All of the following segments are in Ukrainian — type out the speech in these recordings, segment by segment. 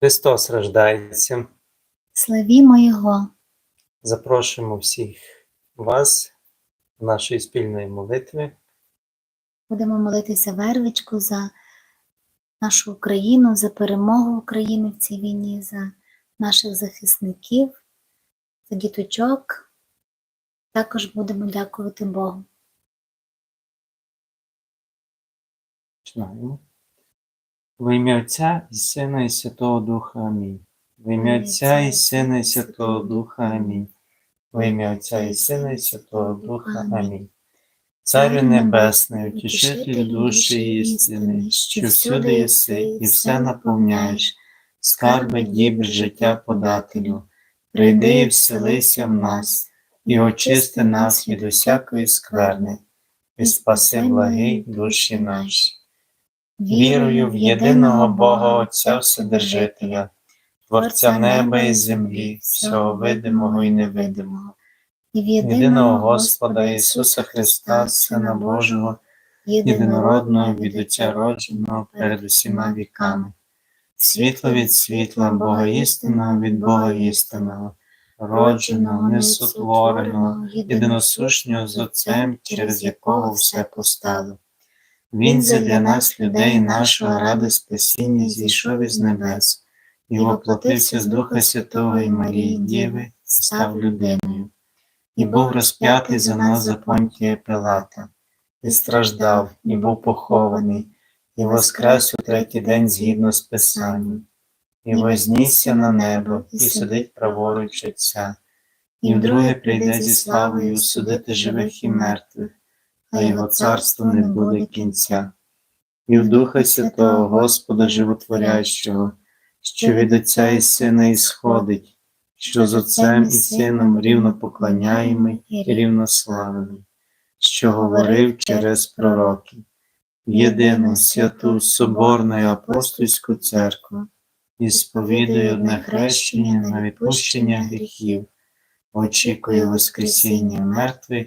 Христос рождається. Славімо Його, Запрошуємо всіх вас до нашої спільної молитви. будемо молитися вервичку за нашу Україну, за перемогу України в цій війні, за наших захисників, за діточок. Також будемо дякувати Богу. Починаємо. Во ім'я Отця і Сина і Святого Духа Амінь. Во ім'я Отця і Сина і Святого Духа Амінь. Во ім'я Отця і Сина і Святого Духа Амінь. Царю Небесний, утішитель душі істини, що всюди єси і все наповняєш, скарби дібр життя подателю, прийди і вселися в нас, і очисти нас від усякої скверни, і спаси благий душі наші. Вірую в єдиного Бога Отця Вседержителя, Творця неба і землі, всього видимого і невидимого, і в єдиного Господа Ісуса Христа, Сина Божого, єдинородного від Отця родженого перед усіма віками, світло від світла, Бога істинного від Бога істинного, родженого, несотвореного, єдиносушнього з Отцем, через якого все постало. Він задля нас, людей нашого ради спасіння, зійшов із небес, і воплотився з Духа Святого і Марії Діви, і став людиною, і був розп'ятий за нас за Понтія Пилата, і страждав, і був похований, і воскрес у третій день згідно з Писанням, і вознісся на небо, і сидить праворуч Отця, і вдруге прийде зі славою судити живих і мертвих а його царству не буде кінця. І в Духа Святого Господа Животворящого, що від Отця і Сина ісходить, що з Отцем і Сином рівно поклоняємий і рівнославений, що говорив через пророки, єдину святу Соборну і апостольську церкву, і сповідує одне хрещення на відпущення гріхів, очікує Воскресіння мертвих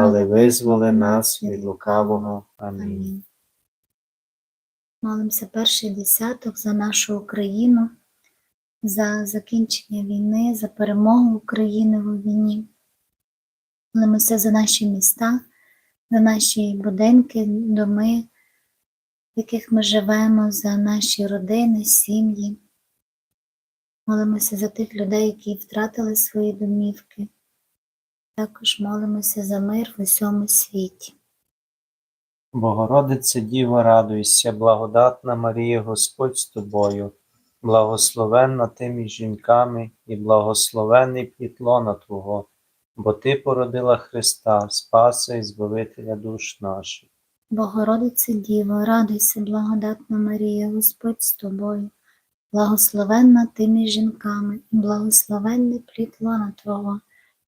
але визволи нас від лукавого. Амінь. Молимося перший десяток за нашу Україну, за закінчення війни, за перемогу України у війні. Молимося за наші міста, за наші будинки, доми, в яких ми живемо, за наші родини, сім'ї. Молимося за тих людей, які втратили свої домівки. Також молимося за мир в усьому світі. Богородице Діво, радуйся, благодатна Марія, Господь з тобою, благословенна ти між жінками і благословений плід Твого, бо Ти породила Христа, Спаса і Збавителя душ наших. Богородице Діво, радуйся, благодатна Марія, Господь з тобою, благословенна ти між жінками, і благословенний плід лона Твого,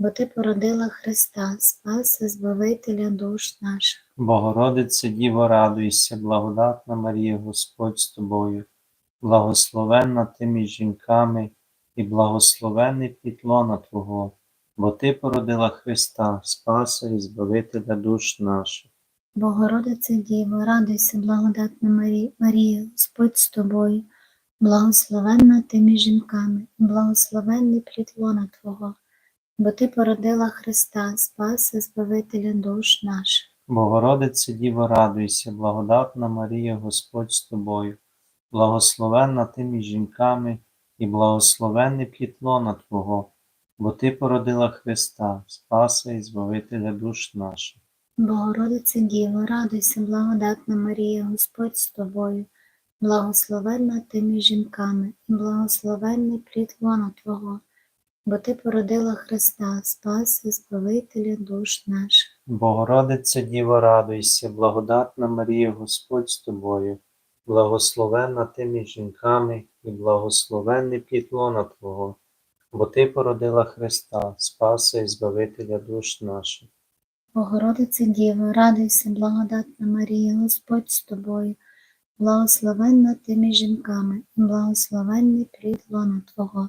бо ти породила Христа, Спаса, Збавителя душ наших. Богородице Діво, радуйся, благодатна Марія, Господь з тобою, благословенна ти між жінками і благословенний плід лона Твого, бо Ти породила Христа, Спаса і Збавителя душ наших. Богородице Діво, радуйся, благодатна Марі- Марія, Господь з тобою, благословенна ти між жінками, і благословенний плід лона Твого, бо ти породила Христа, Спаса, Збавителя душ наших. Богородице Діво, радуйся, благодатна Марія, Господь з тобою, благословенна ти між жінками і благословенний плід Твого, бо Ти породила Христа, Спаса і Збавителя душ наших. Богородице Діво, радуйся, благодатна Марія, Господь з тобою, благословенна ти між жінками, і благословенний плід лона Твого, бо Ти породила Христа, Спаси, Збавителя душ наших. Богородице Діво, радуйся, благодатна Марія, Господь з тобою, благословенна ти між жінками, і благословенний плід лона Твого, бо Ти породила Христа, Спаса і Збавителя душ наших. Богородице Діво, радуйся, благодатна Марія, Господь з тобою, благословенна ти між жінками, і благословенний плід лона Твого,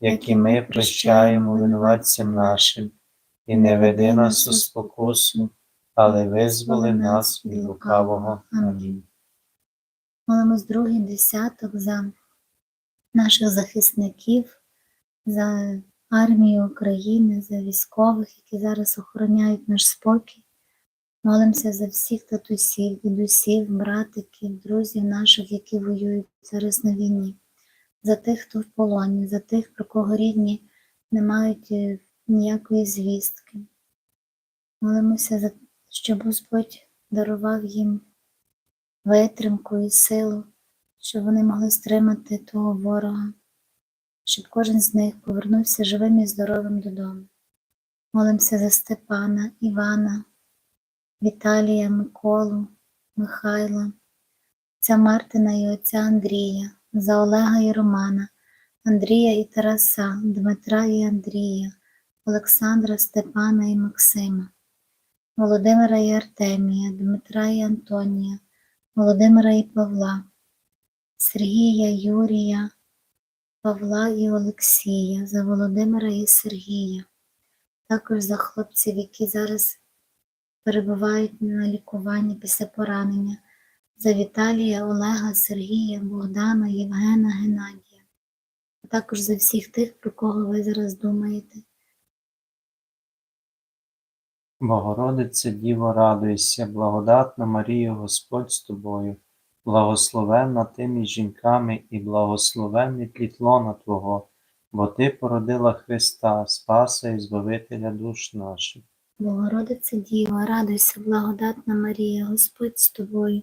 які ми прощаємо винуватцям нашим, і не веди нас у спокусу, але визволи нас від лукавого. Амінь. Молимось другий десяток за наших захисників, за армію України, за військових, які зараз охороняють наш спокій. Молимося за всіх татусів, дідусів, братиків, друзів наших, які воюють зараз на війні, за тих, хто в полоні, за тих, про кого рідні не мають е, ніякої звістки. Молимося щоб Господь дарував їм витримку і силу, щоб вони могли стримати того ворога, щоб кожен з них повернувся живим і здоровим додому. Молимося за Степана, Івана, Віталія, Миколу, Михайла, отця Мартина і отця Андрія, за Олега і Романа, Андрія і Тараса, Дмитра і Андрія, Олександра, Степана і Максима, Володимира і Артемія, Дмитра і Антонія, Володимира і Павла, Сергія, Юрія, Павла і Олексія, за Володимира і Сергія, також за хлопців, які зараз перебувають на лікуванні після поранення, за Віталія, Олега, Сергія, Богдана, Євгена, Геннадія, а також за всіх тих, про кого ви зараз думаєте. Богородице Діво, радуйся, благодатна Марія, Господь з тобою, благословенна ти між жінками і благословенний плід лона Твого, бо Ти породила Христа, Спаса і Збавителя душ наших. Богородице Діва, радуйся, благодатна Марія, Господь з тобою,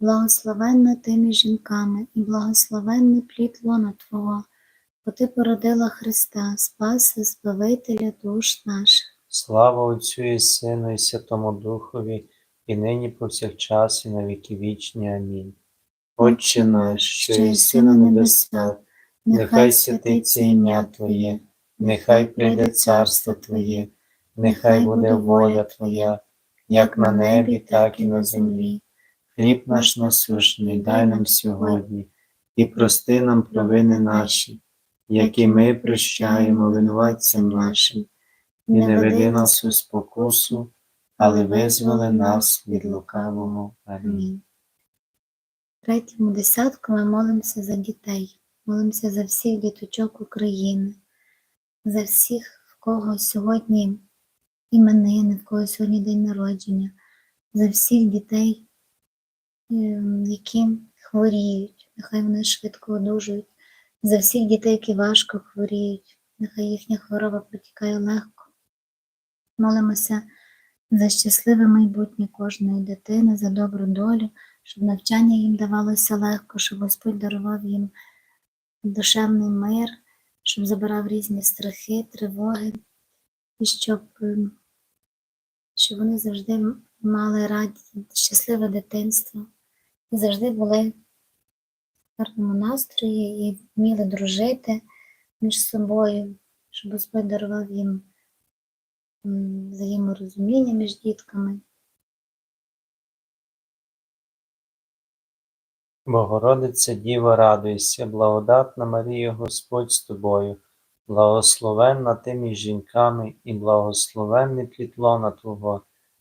благословенна ти між жінками, і благословенний плід лона Твого, бо ти породила Христа, Спаси, Збавителя душ наших. Слава Отцю і Сину, і Святому Духові, і нині повсякчас, і на віки вічні. Амінь. Отче наш, що єси на небесах, нехай святиться ім'я Твоє, нехай прийде царство Твоє, нехай буде воля Твоя, як на небі, так і на землі. Хліб наш насущний дай нам сьогодні, і прости нам провини наші, які ми прощаємо винуватцям нашим, і не веди нас у спокусу, але визволи нас від лукавого. Амінь. Третьому десятку ми молимося за дітей, молимося за всіх діточок України, за всіх, в кого сьогодні іменини, в кого сьогодні день народження, за всіх дітей, які хворіють, нехай вони швидко одужують, за всіх дітей, які важко хворіють, нехай їхня хвороба протікає легко. Молимося за щасливе майбутнє кожної дитини, за добру долю, щоб навчання їм давалося легко, щоб Господь дарував їм душевний мир, щоб забирав різні страхи, тривоги, і щоб, ем, щоб вони завжди мали радість, щасливе дитинство завжди були в гарному настрої і вміли дружити між собою, щоб Господь дарував їм взаєморозуміння між дітками. Богородице Діво, радуйся, благодатна Марія, Господь з тобою, благословенна ти між жінками і благословенний плід лона Твого,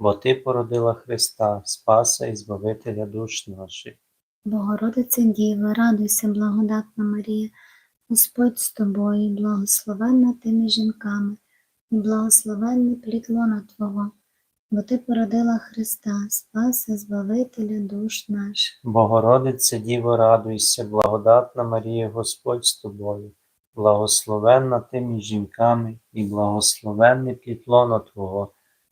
бо Ти породила Христа, Спаса і Збавителя душ наших. Богородице Діва, радуйся, благодатна Марія, Господь з тобою, благословенна ти між жінками, і благословенний плід лона Твого, бо ти породила Христа, Спаса, Збавителя душ наших. Богородице Діво, радуйся, благодатна Марія, Господь з тобою, благословенна ти між жінками і благословенний плід Твого,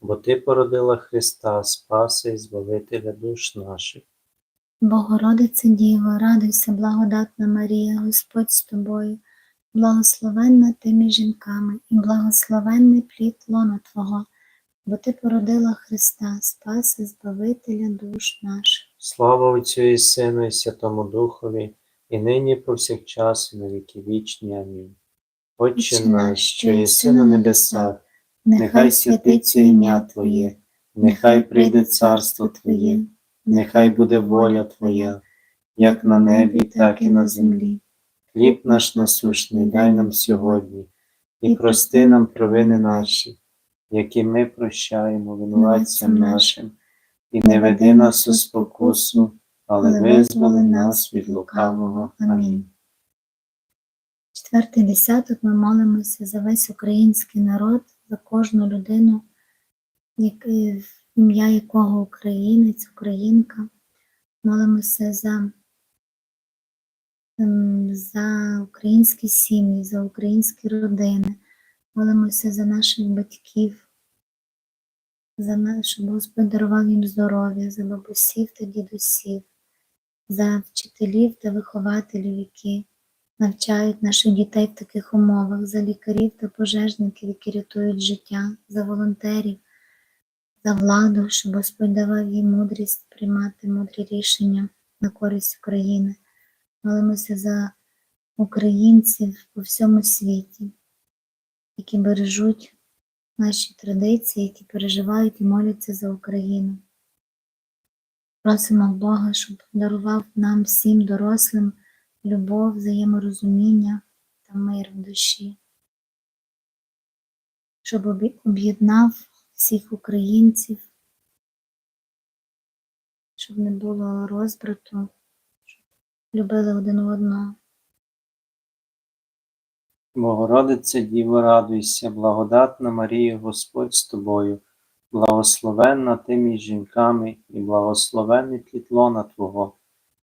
бо Ти породила Христа, Спаса і Збавителя душ наших. Богородице Діва, радуйся, благодатна Марія, Господь з тобою, благословенна ти між жінками, і благословенний плід лона Твого, бо ти породила Христа, Спаси, Збавителя душ наших. Слава Отцю і Сину, і Святому Духові, і нині і повсякчас, і на віки вічні. Амінь. Отче наш, що єси на небесах, нехай святиться ім'я Твоє, нехай прийде царство Твоє, нехай буде воля Твоя, як на небі, так і на землі. Хліб наш насущний дай нам сьогодні, і прости нам провини наші, які ми прощаємо винуватцям нашим, і не веди нас у спокусу, але визволи нас від лукавого. Амінь. Четвертий десяток. Ми молимося за весь український народ, за кожну людину, який- ім'я якого українець, українка. Молимося за, ем, за українські сім'ї, за українські родини. Молимося за наших батьків, за щоб Господь дарував їм здоров'я, за бабусів та дідусів, за вчителів та вихователів, які навчають наших дітей в таких умовах, за лікарів та пожежників, які рятують життя, за волонтерів, за владу, щоб Господь давав їм мудрість приймати мудрі рішення на користь України. Молимося за українців по всьому світі, які бережуть наші традиції, які переживають і моляться за Україну. Просимо Бога, щоб дарував нам всім дорослим любов, взаєморозуміння та мир в душі, щоб об'єднав всіх українців, щоб не було розбрату, щоб любили один одного. Богородице Діво, радуйся, благодатна Марія, Господь з тобою, благословенна ти між жінками і благословенний плід лона Твого,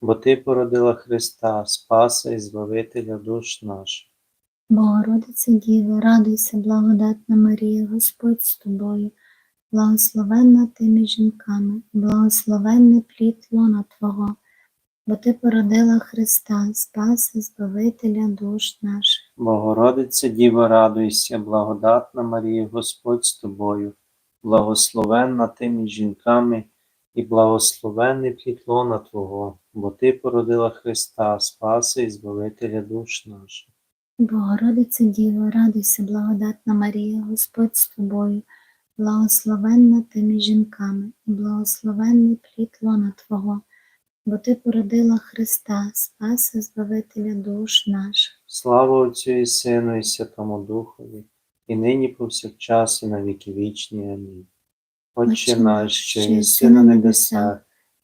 бо Ти породила Христа, Спаса і Збавителя душ наших. Богородице Діво, радуйся, благодатна Марія, Господь з тобою, благословенна ти між жінками, і благословенний плід лона Твого, бо Ти породила Христа, Спаса, Збавителя душ наших. Богородице Діво, радуйся, благодатна Марія, Господь з тобою, благословенна ти між жінками і благословенний плід лона Твого, бо Ти породила Христа, Спаса і Збавителя душ наших. Богородице Діво, радуйся, благодатна Марія, Господь з тобою, благословенна ти між жінками, і благословенний плід лона Твого, бо Ти породила Христа, Спаса, Збавителя душ наших. Слава Отцю і Сину, і Святому Духові, і нині повсякчас, і на віки вічні. Амінь. Отче наш, що єси на небесах,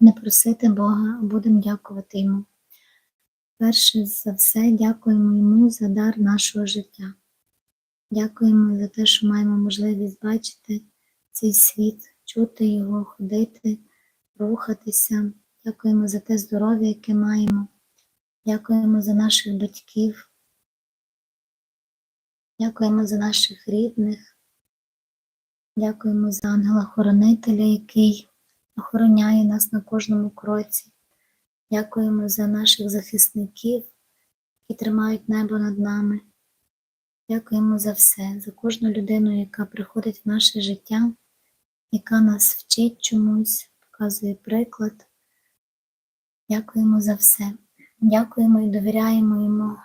не просити Бога, а будемо дякувати Йому. Перше за все, дякуємо Йому за дар нашого життя. Дякуємо за те, що маємо можливість бачити цей світ, чути його, ходити, рухатися. Дякуємо за те здоров'я, яке маємо. Дякуємо за наших батьків. Дякуємо за наших рідних. Дякуємо за ангела-хоронителя, який охороняє нас на кожному кроці. Дякуємо за наших захисників, які тримають небо над нами. Дякуємо за все, за кожну людину, яка приходить в наше життя, яка нас вчить чомусь, показує приклад. Дякуємо за все. Дякуємо і довіряємо йому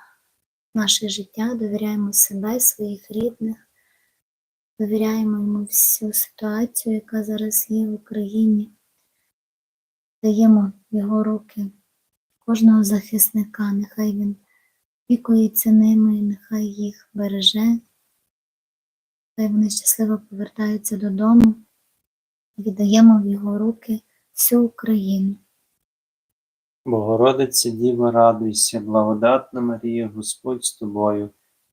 наше життя, довіряємо себе, своїх рідних, довіряємо йому всю ситуацію, яка зараз є в Україні. Даємо його руки кожного захисника, нехай він пікується ними, нехай їх береже, хай вони щасливо повертаються додому. Віддаємо в його руки всю Україну. Богородице Діво, радуйся, благодатна Марія, Господь з тобою,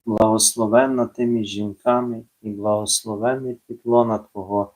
благословенна ти між жінками і благословенний підлона Твого,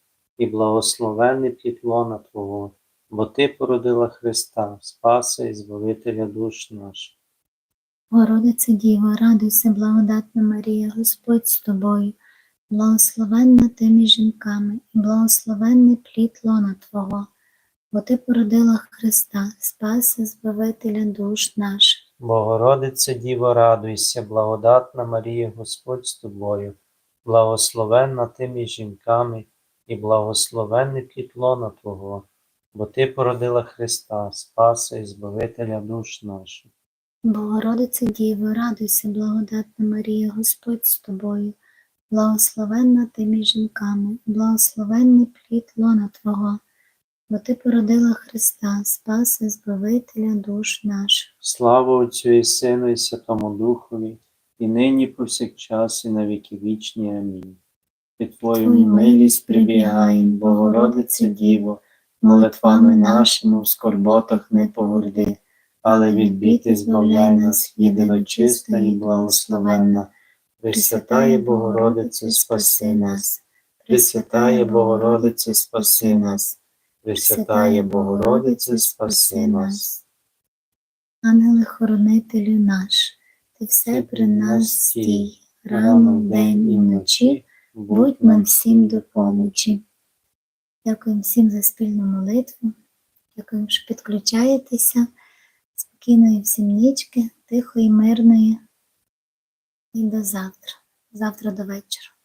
і благословенний плід лона Твого, бо Ти породила Христа, Спаса і Збавителя душ наших. Богородице Діво, радуйся, благодатна Марія, Господь з тобою, благословенна ти між жінками, і благословенний плід лона Твого, бо ти породила Христа, Спаса, Збавителя душ наших. Богородице Діво, радуйся, благодатна Марія, Господь з тобою, благословенна ти між жінками, і благословенний плід лона Твого, бо Ти породила Христа, Спаса і Збавителя душ наших. Богородице Діво, радуйся, благодатна Марія, Господь з тобою, благословенна ти між жінками, і благословенний плід лона Твого, бо ти породила Христа, Спаса, Збавителя душ наших. Слава Отцю і Сину і Святому Духові, і нині повсякчас, і на віки вічні. Амінь. Під Твою милість прибігаєм, Богородице Діво, молитвами нашими в скорботах не погорди, але від біди збавляй нас, єдино чиста і благословенна. Пресвятає Богородице, спаси нас, Пресвятає Богородице, спаси нас, Пресвятає Богородице, спаси нас. Ангеле хоронителю наш, ти все при нас стій, рано вдень і вночі, будь нам всім допомочі. Дякую всім за спільну молитву. Дякую, що підключаєтеся. Спокійної всім нічки, тихої, мирної. І до завтра. Завтра до вечора.